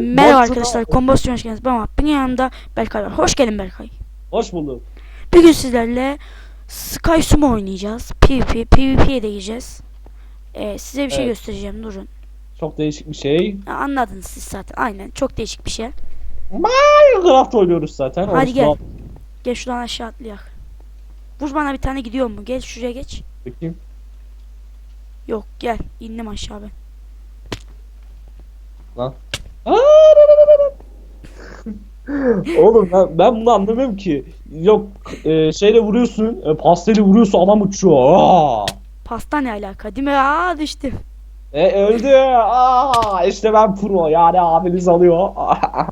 Merhaba arkadaşlar, kombosyon hoş geldiniz. Ben ama benim yanımda Berkay var. Hoş geldin Berkay. Hoş bulduk. Bugün sizlerle Sky Sumo oynayacağız. PvP, PvP'ye de gireceğiz. Ee, size bir şey Evet. göstereceğim, durun. Çok değişik bir şey. Ha, Anladınız siz zaten, aynen. Çok değişik bir şey. Minecraft oynuyoruz zaten. Hadi gel. Gel şuradan aşağı atlayak. Vur bana bir tane gidiyor mu? Gel şuraya geç. Bakayım. Yok gel, indim aşağı ben. Lan. Oğlum ben, ben bunu anlamıyorum ki. Yok e, şeyle vuruyorsun, e, pasteli vuruyorsun adam uçuyor. Aa! Pasta ne alaka değil mi? Aa düştüm. E öldü. Aa, işte ben pro yani abiniz alıyor.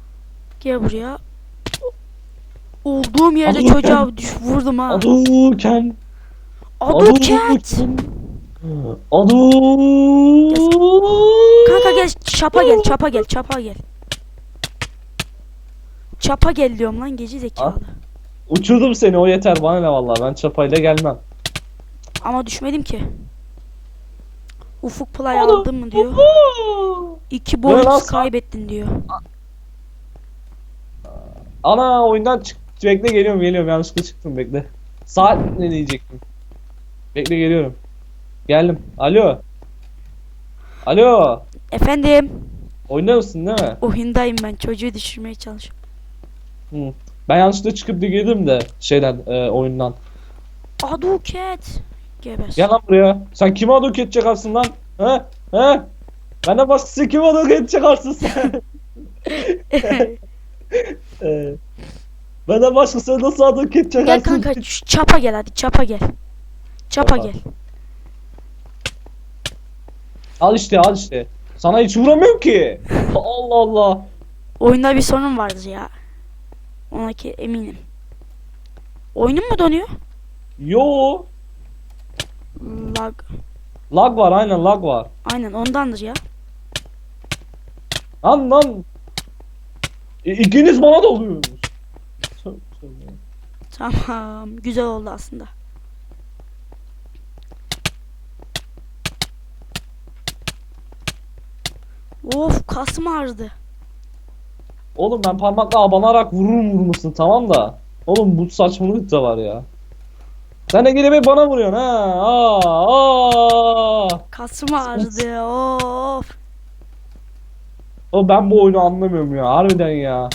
Gel buraya. Olduğum yerde çocuğa düş vurdum ha. Aduken. Aduket. Adu. Kanka gel çapa gel çapa gel çapa gel. Çapa gel diyorum lan gece zekalı. Uçurdum seni o yeter bana ne vallahi ben çapayla gelmem. Ama düşmedim ki. Ufuk play aldın mı diyor. İki sen? kaybettin diyor. Ana oyundan çık bekle geliyorum geliyorum yanlışlıkla çıktım bekle. Saat ne diyecektim? Bekle geliyorum. Geldim. Alo. Alo. Efendim Oyunda mısın değil mi? oyundayım ben çocuğu düşürmeye çalışıyorum. Hı. Ben yanlışlıkla çıkıp da girdim de şeyden e, oyundan. Aduket. Gebes. Gel lan buraya. Sen kime aduket çıkarsın lan? He? He? Benden başkası kime aduket çıkarsın sen? Ee, Benden başkası nasıl aduket çıkarsın? gel kanka çapa gel hadi çapa gel. Çapa Çapa. gel. Al işte al işte. Sana hiç vuramıyorum ki. Allah Allah. Oyunda bir sorun vardır ya. Ona ki eminim. Oyunun mu donuyor? Yo. Lag. Lag var aynen lag var. Aynen ondandır ya. Lan lan. İ- İkiniz bana doluyorsunuz. Tövbe tövbe. Tamam. Güzel oldu aslında. Of kasım ağrıdı. Oğlum ben parmakla abanarak vururum vurmasın tamam da. Oğlum bu saçmalık da var ya. Sen de gelip bana vuruyorsun ha. Aa, aa. Kasım ağrıdı. Of. O ben bu oyunu anlamıyorum ya. Harbiden ya.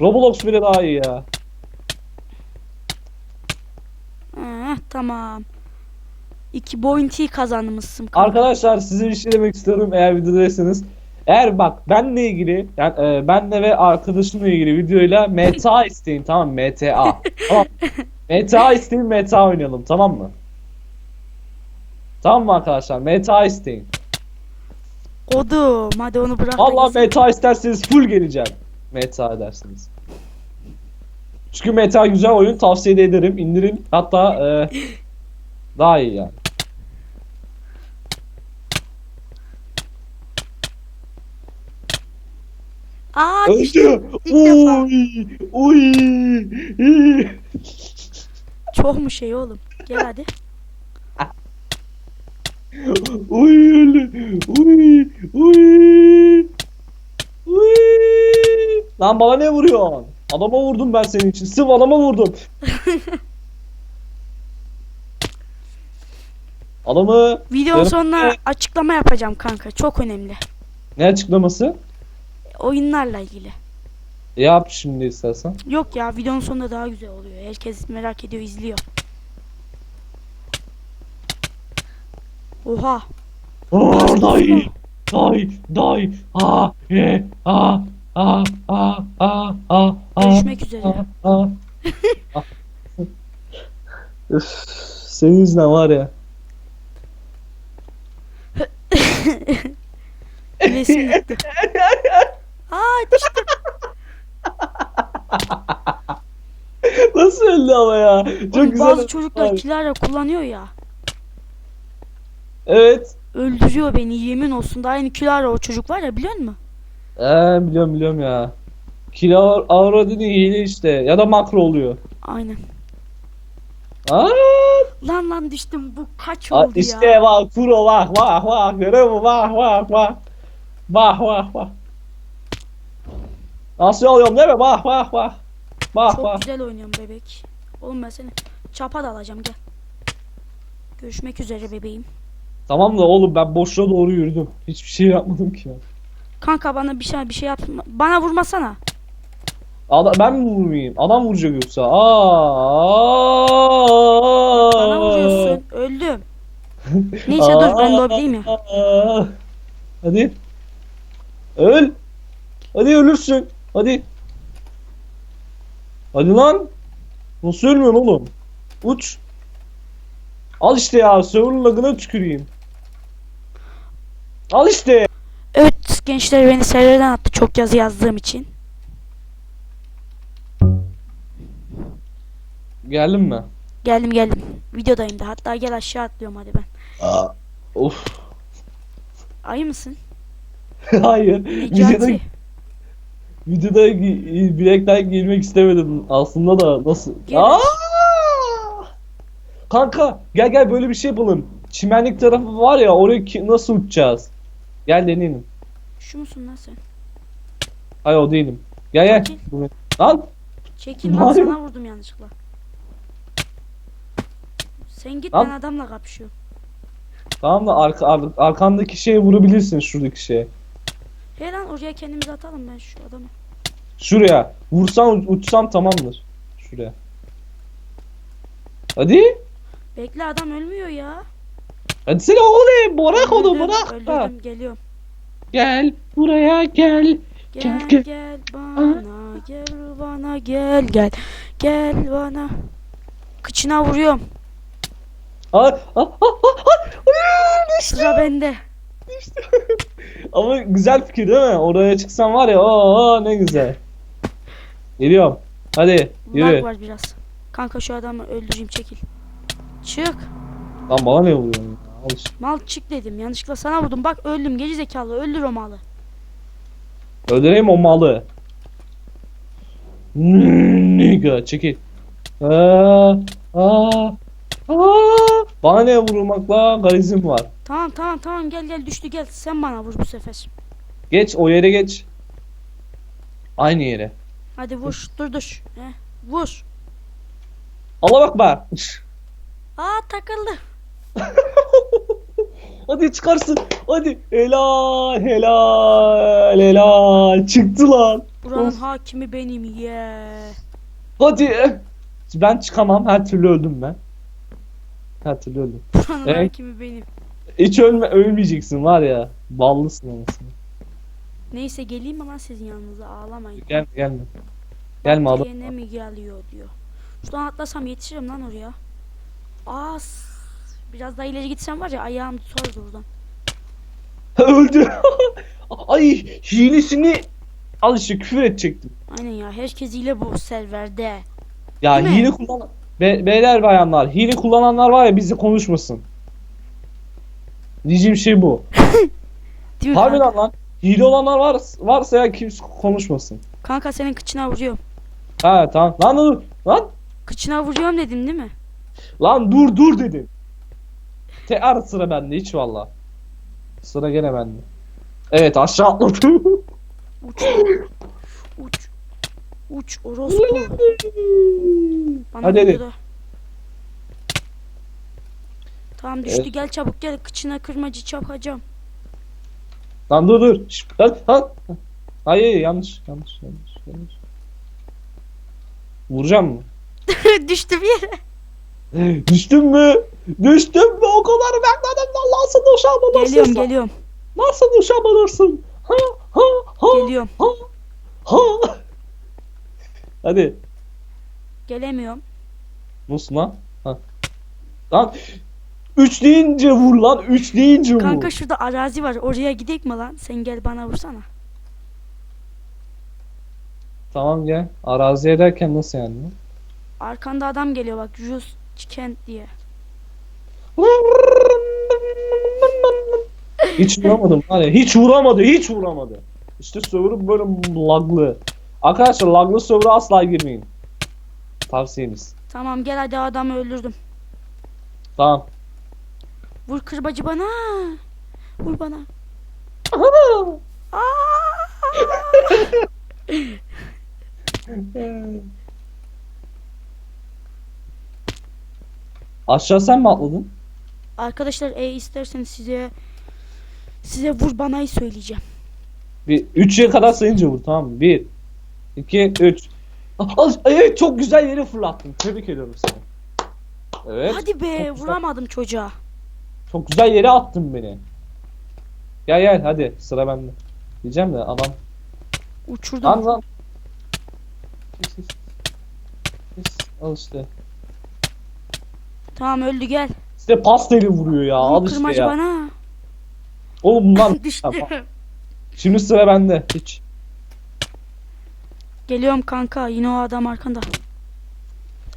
Roblox bile daha iyi ya. Ah, tamam. İki bounty kazanmışsın. kanka. Arkadaşlar size bir şey demek istiyorum eğer videodaysanız. Eğer bak benle ilgili yani e, benle ve arkadaşımla ilgili videoyla MTA isteyin tamam mı? MTA. tamam. MTA isteyin MTA oynayalım tamam mı? Tamam mı arkadaşlar? MTA isteyin. Kodum. Hadi onu bırak. da Allah gitsin. MTA isterseniz full geleceğim. MTA edersiniz. Çünkü MTA güzel oyun tavsiye de ederim. İndirin. Hatta e, daha iyi yani. Aa düştüm. İlk defa. Uy. Uy. Çok mu şey oğlum? Gel hadi. Uy öldü. Uy. Uy. Uy. Lan bana ne vuruyorsun? Adama vurdum ben senin için. Sırf adama vurdum. Adamı Videonun sonuna açıklama yapacağım kanka. Çok önemli. ne açıklaması? Oyunlarla ilgili. Yap şimdi istersen. Yok ya videonun sonunda daha güzel oluyor. Herkes merak ediyor, izliyor. Oha. Oh, dayı. Dayı. Dayı. Ah. E. Ah. Ah. Ah. Ah. Ah. Ah. Görüşmek üzere. Üf, senin yüzünden var ya. Resim gitti. Aa düştüm. Nasıl öldü ama ya? Çok Oğlum, güzel. Bazı çocuklar kilara kullanıyor ya. Evet. Öldürüyor beni yemin olsun. Daha yeni kilara o çocuk var ya biliyor musun? Ee, biliyorum biliyorum ya. Kilo aura dediğin hile işte. Ya da makro oluyor. Aynen. Aa, Lan lan düştüm. Bu kaç Aa, oldu işte ya? bak kuro bak bak bak görüyor musun bak bak bak. Vah vah vah. Nasıl oluyorum değil mi? Vah vah vah. Vah Çok vah. güzel oynuyorum bebek. Oğlum ben seni çapa da alacağım gel. Görüşmek üzere bebeğim. Tamam da oğlum ben boşluğa doğru yürüdüm. Hiçbir şey yapmadım ki ya. Kanka bana bir şey bir şey yapma. Bana vurmasana. Adam, ben mi vurmayayım? Adam vuracak yoksa. Aa. Bana vuruyorsun. Öldüm. Neyse dur ben lobideyim ya. Hadi. Öl. Hadi ölürsün. Hadi. Hadi lan. Nasıl ölmüyorsun oğlum? Uç. Al işte ya. Server'ın lagına tüküreyim. Al işte. Evet gençler beni serverden attı çok yazı yazdığım için. Geldin mi? Geldim geldim. Videodayım da hatta gel aşağı atlıyorum hadi ben. Of. Ayı mısın? Hayır. Necati. videoda gi- bilekten girmek istemedim aslında da nasıl? Gel. Aa! Kanka gel gel böyle bir şey yapalım. Çimenlik tarafı var ya oraya ki- nasıl uçacağız? Gel deneyelim. Şu musun lan sen? Hayır o değilim. Gel gel. Çekil. Buraya. Lan Çekil lan sana vurdum yanlışlıkla. Sen git Lan. ben adamla kapışıyorum. tamam da arka, ar- arkandaki şeye vurabilirsin şuradaki şeye. He lan oraya kendimizi atalım ben şu adamı. Şuraya. Vursan uç- uçsan tamamdır. Şuraya. Hadi. Bekle adam ölmüyor ya. Hadi sen oğlum bırak onu bırak. Öldürdüm geliyorum. Gel buraya gel. Gel Gel, gel, bana gel bana gel gel gel bana. Kıçına vuruyorum. Ay, ah, ah. Ay, düştü. Sıra bende. Ama güzel fikir değil mi? Oraya çıksan var ya o ne güzel. Geliyorum. Hadi Lag yürü. var biraz. Kanka şu adamı öldüreyim çekil. Çık. Lan bana ne vuruyorsun? ya? Al işte. Mal çık dedim. Yanlışlıkla sana vurdum. Bak öldüm. Geri zekalı. Öldür o malı. Öldüreyim o malı. Nigga çekil. Aa, aa, aa. Bana ne vurulmakla garizim var. Tamam tamam tamam gel gel düştü gel. Sen bana vur bu sefer. Geç o yere geç. Aynı yere. Hadi vur. Dur dur. Heh, vur. Allah bak be. Aa takıldı. Hadi çıkarsın. Hadi. Helal helal helal. Çıktı lan. Buranın Of. hakimi benim ye. Hadi. Ben çıkamam. Her türlü öldüm ben. Öldüm. Buranın Evet. hakimi benim. Hiç ölme, ölmeyeceksin var ya. Ballısın anasını. Neyse geleyim lan sizin yanınıza ağlamayın. Gelme gelme. Gelme adam. Yine mi geliyor diyor. Şuradan atlasam yetişirim lan oraya. S- biraz daha ileri gitsem var ya ayağım tutardı oradan. Öldü. Ay hilesini al işte küfür edecektim. Aynen ya herkes ile bu serverde. Ya Değil mi? hile kullanan Be- beyler bayanlar hile kullananlar var ya bizle konuşmasın. Diyeceğim şey bu. Mi Harbiden kanka? lan. Hile olanlar var, varsa ya kimse konuşmasın. Kanka senin kıçına vuruyorum. Ha tamam. Lan dur. Lan. Kıçına vuruyorum dedin değil mi? Lan dur dur dedim. Tekrar sıra bende hiç valla. Sıra gene bende. Evet aşağı atladım. Uç. Orospu. Bana hadi hadi. da. Tamam düştü Evet. gel çabuk gel kıçına kırmacı çakacağım. Lan dur dur. Şşt, lan, lan. Hayır yanlış yanlış yanlış yanlış. Vuracağım mı? düştü bir yere. Düştüm mü? Düştüm mü? O kadar bekledim lan nasıl düşebilirsin? Geliyorum sen? geliyorum. Nasıl düşebilirsin? Ha ha ha Geliyorum. ha ha. Hadi. Gelemiyorum. Nasıl lan? Ha. Lan. Üç deyince vur lan. Üç deyince vur. Kanka şurada arazi var. Oraya gidek mi lan? Sen gel bana vursana. Tamam gel. Araziye derken nasıl yani? Arkanda adam geliyor bak. Jus Kent diye. Hiç vuramadım ya. Hiç vuramadı. Hiç vuramadı. İşte server'ı böyle laglı. Arkadaşlar laglı server'a asla girmeyin. Tavsiyemiz. Tamam gel hadi adamı öldürdüm. Tamam. Vur kırbacı bana. Vur bana. Aa! Aşağı sen mi atladın? Arkadaşlar e, isterseniz size size vur bana'yı söyleyeceğim. Bir 3'e kadar sayınca vur tamam mı? 1 2 3 Evet çok güzel yere fırlattın. Tebrik ediyorum seni. Evet. Hadi be çok güzel. vuramadım çocuğa. Çok güzel yere attın beni. Gel gel hadi sıra bende. Diyeceğim de adam. Uçurdum. Lan lan. Al işte. Tamam öldü gel. İşte pasteli vuruyor ya. Al işte ya. bana. Oğlum bak. Şimdi sıra bende. Hiç. Geliyorum kanka yine o adam arkanda.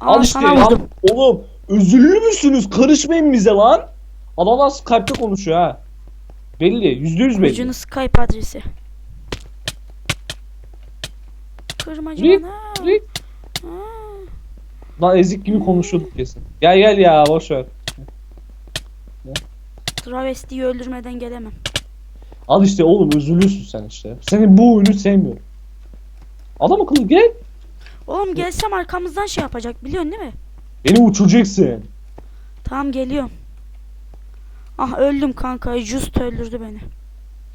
Aa, Al işte sana ya. vurdum. Oğlum üzülür müsünüz? Karışmayın bize lan. Adamlar Skype'te konuşuyor ha. Belli. Yüzde yüz belli. Ucunu Skype adresi. Kırmacı Rik, bana. rik. Aa, Lan ezik gibi konuşuyorduk kesin. Gel gel ya boş ver. Travestiyi öldürmeden gelemem. Al işte oğlum üzülürsün sen işte. Senin bu oyunu sevmiyorum. Adam akıllı gel. Oğlum gelsem arkamızdan şey yapacak biliyorsun değil mi? Beni uçuracaksın. Tamam geliyorum. Ah öldüm kanka. Just öldürdü beni.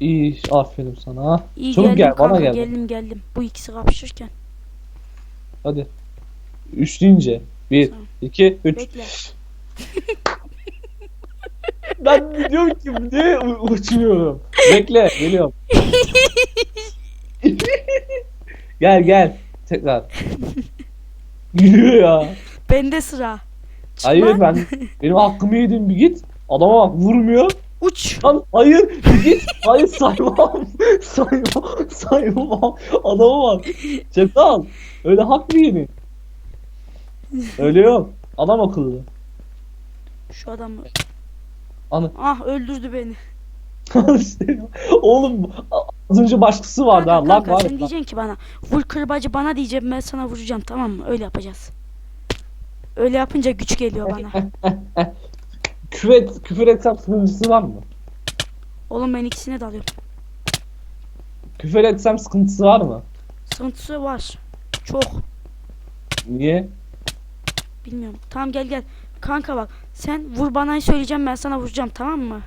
İyi aferin sana. İyi Çabuk geldim gel, bana kanka. gel. Geldim geldim. Bu ikisi kapışırken. Hadi. Üç deyince. Bir, Tamam. iki, üç. Bekle. Ben diyorum ki ne u- uçmuyorum. Bekle geliyorum. gel gel. Tekrar. Gülüyor ya. Bende sıra. Çık Hayır ben benim hakkımı yedin bir git. Adama bak vurmuyor. Uç. Lan hayır bir git. Hayır saymam. saymam. Saymam. Adama bak. Çakal. Öyle hak mı yedin? Öyle yok. Adam akıllı. Şu adamı. Anı. Ah öldürdü beni. İşte, Oğlum az önce başkası vardı ha. Kanka, Lan kanka var. sen diyeceksin ki bana vur kırbacı bana diyeceğim ben sana vuracağım tamam mı? Öyle yapacağız. Öyle yapınca güç geliyor bana. Küfür, küfür etsem sıkıntısı var mı? Oğlum ben ikisine dalıyorum. Küfür etsem sıkıntısı var mı? Sıkıntısı var. Çok. Niye? Bilmiyorum. Tamam gel gel. Kanka bak sen vur bana söyleyeceğim ben sana vuracağım tamam mı?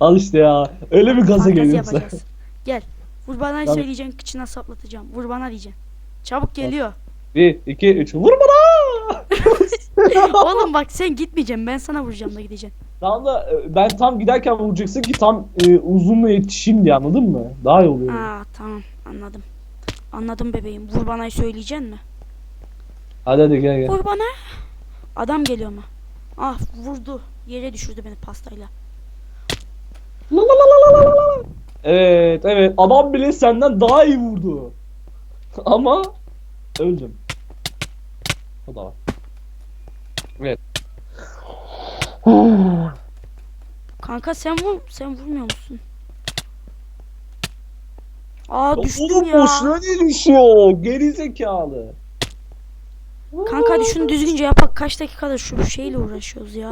Al işte ya. Öyle bir gaza geliyorsun. Gel. Vur bana Tamam. söyleyeceğim kıçına saplatacağım. Vur bana diyeceksin. Çabuk geliyor. Bir, iki, üç. Vur bana! Oğlum bak sen gitmeyeceksin ben sana vuracağım da gideceksin. Tamam da e, ben tam giderken vuracaksın ki tam e, uzunla yetişeyim diye anladın mı? Daha iyi oluyor. Aa tamam anladım. Anladım bebeğim. Vur bana söyleyeceksin mi? Hadi hadi gel gel. Vur bana. Adam geliyor mu? Ah vurdu. Yere düşürdü beni pastayla. Evet evet adam bile senden daha iyi vurdu. Ama öldüm. O da var. Evet. Kanka sen vur sen vurmuyor musun? Aa düştüm Oğlum ya. boşuna ne düşüyor? Geri zekalı. Kanka şunu düzgünce yapak. Kaç dakikadır şu şeyle uğraşıyoruz ya.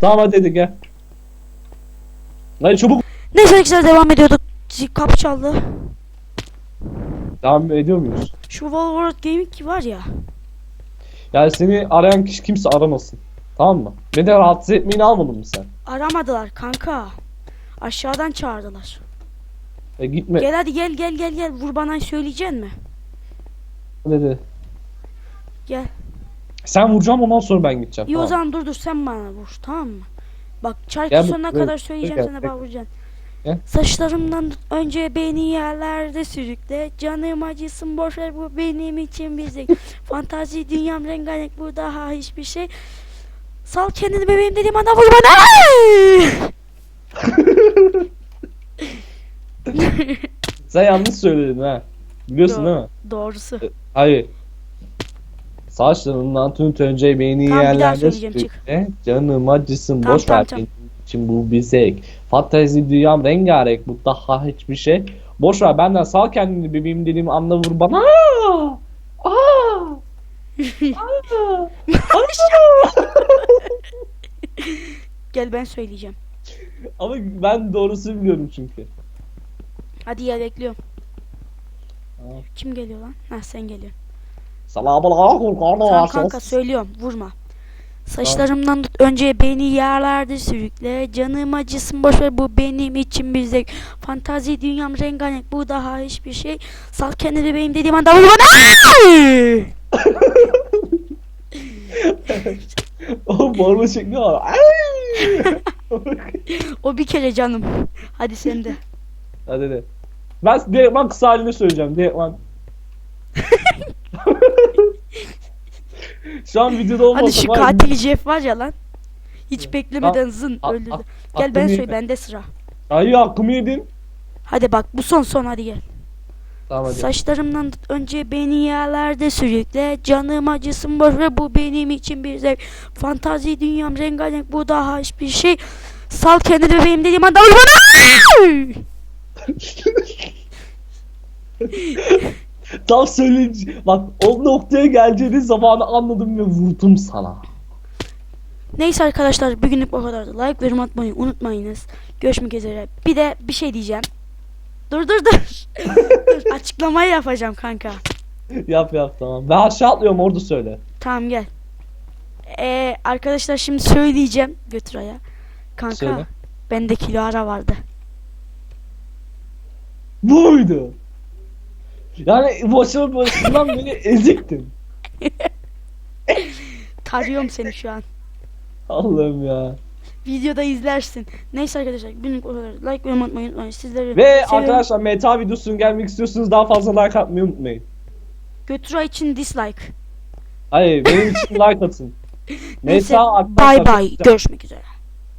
Tamam hadi hadi gel. Hadi çabuk. Neyse arkadaşlar devam ediyorduk. Kapı çaldı. Devam ediyor muyuz? Şu Wolverine Gaming var ya. Yani seni arayan kişi kimse aramasın. Tamam mı? Beni de rahatsız etmeyini almadın mı sen? Aramadılar kanka. Aşağıdan çağırdılar. E gitme. Gel hadi gel gel gel gel. Vur bana söyleyeceksin mi? Dedi. Gel. Sen vuracağım ondan sonra ben gideceğim. İyi o zaman dur dur sen bana vur tamam mı? Bak şarkı Gel sonuna buyur, kadar söyleyeceğim sana gel. bana vuracaksın. Gel. Saçlarımdan önce beni yerlerde sürükle Canım acısın boş ver bu benim için bizi Fantazi dünyam rengarenk bu daha hiçbir şey Sal kendini bebeğim dediğim anda vur bana Sen yanlış söyledin ha. Biliyorsun Doğru. değil mi? Doğrusu Hayır. Saçlarından tüm önce beni Tamam, yerlerde sürükle. Canım acısın Tamam, boş tamam, ver tamam. için bu bir zevk. Fantezi dünyam rengarenk bu daha hiçbir şey. Boş ver benden sal kendini bebeğim dediğim anda vur bana. Aa! Aa! Aa! Aa! Gel ben söyleyeceğim Ama ben doğrusu biliyorum çünkü. Hadi ya bekliyorum Tamam. Kim geliyor lan? Ha sen geliyorsun. Selamun aleyküm Tamam kardeş. kanka söylüyorum vurma. Saçlarımdan tut önce beni yerlerde sürükle Canım acısın boşver bu benim için bir zevk Fantazi dünyam rengarenk bu daha hiçbir şey Sal kendini bebeğim dediğim anda vur bana Ay! O bağırma şekli var. Ay! O bir kere canım Hadi sen de Hadi de. Ben direktman kısa halini söyleyeceğim. Direktman. Şu an videoda olmasa Hadi şu var ya, katil Jeff var ya lan. Hiç beklemeden zın a- öldürdü a- Gel ben aklımı söyle yedin. bende sıra. Ay hakkımı yedin. Hadi bak bu son son hadi gel. Tamam hadi. Saçlarımdan tut önce beni yerlerde sürükle Canım acısın boşver bu benim için bir zevk. Fantazi dünyam rengarenk bu daha hiçbir şey. Sal kendini bebeğim dediğim anda vur bana Tam söyleyince bak o noktaya geleceğiniz zamanı anladım ve vurdum sana. Neyse arkadaşlar bugünlük bu kadardı Like ve yorum atmayı unutmayınız Görüşmek üzere Bir de bir şey diyeceğim Dur dur dur Dur açıklamayı yapacağım kanka yap yap tamam. Ben aşağı atlıyorum orada söyle. Tamam gel ee, Arkadaşlar şimdi söyleyeceğim Götür aya Kanka Söyle. bende kilo ara vardı Buydu. Yani başımın başından beni eziktin. Tarıyorum seni şu an Allah'ım ya. Videoda izlersin. Neyse arkadaşlar günlük o kadar. Like ve yorum atmayı unutmayın. Sizleri Ve seviyorum. arkadaşlar meta videosunun gelmek istiyorsanız daha fazla like atmayı unutmayın. Götüray için dislike. Hayır benim için like atın. Neyse arkadaşlar bye bye. Görüşmek üzere.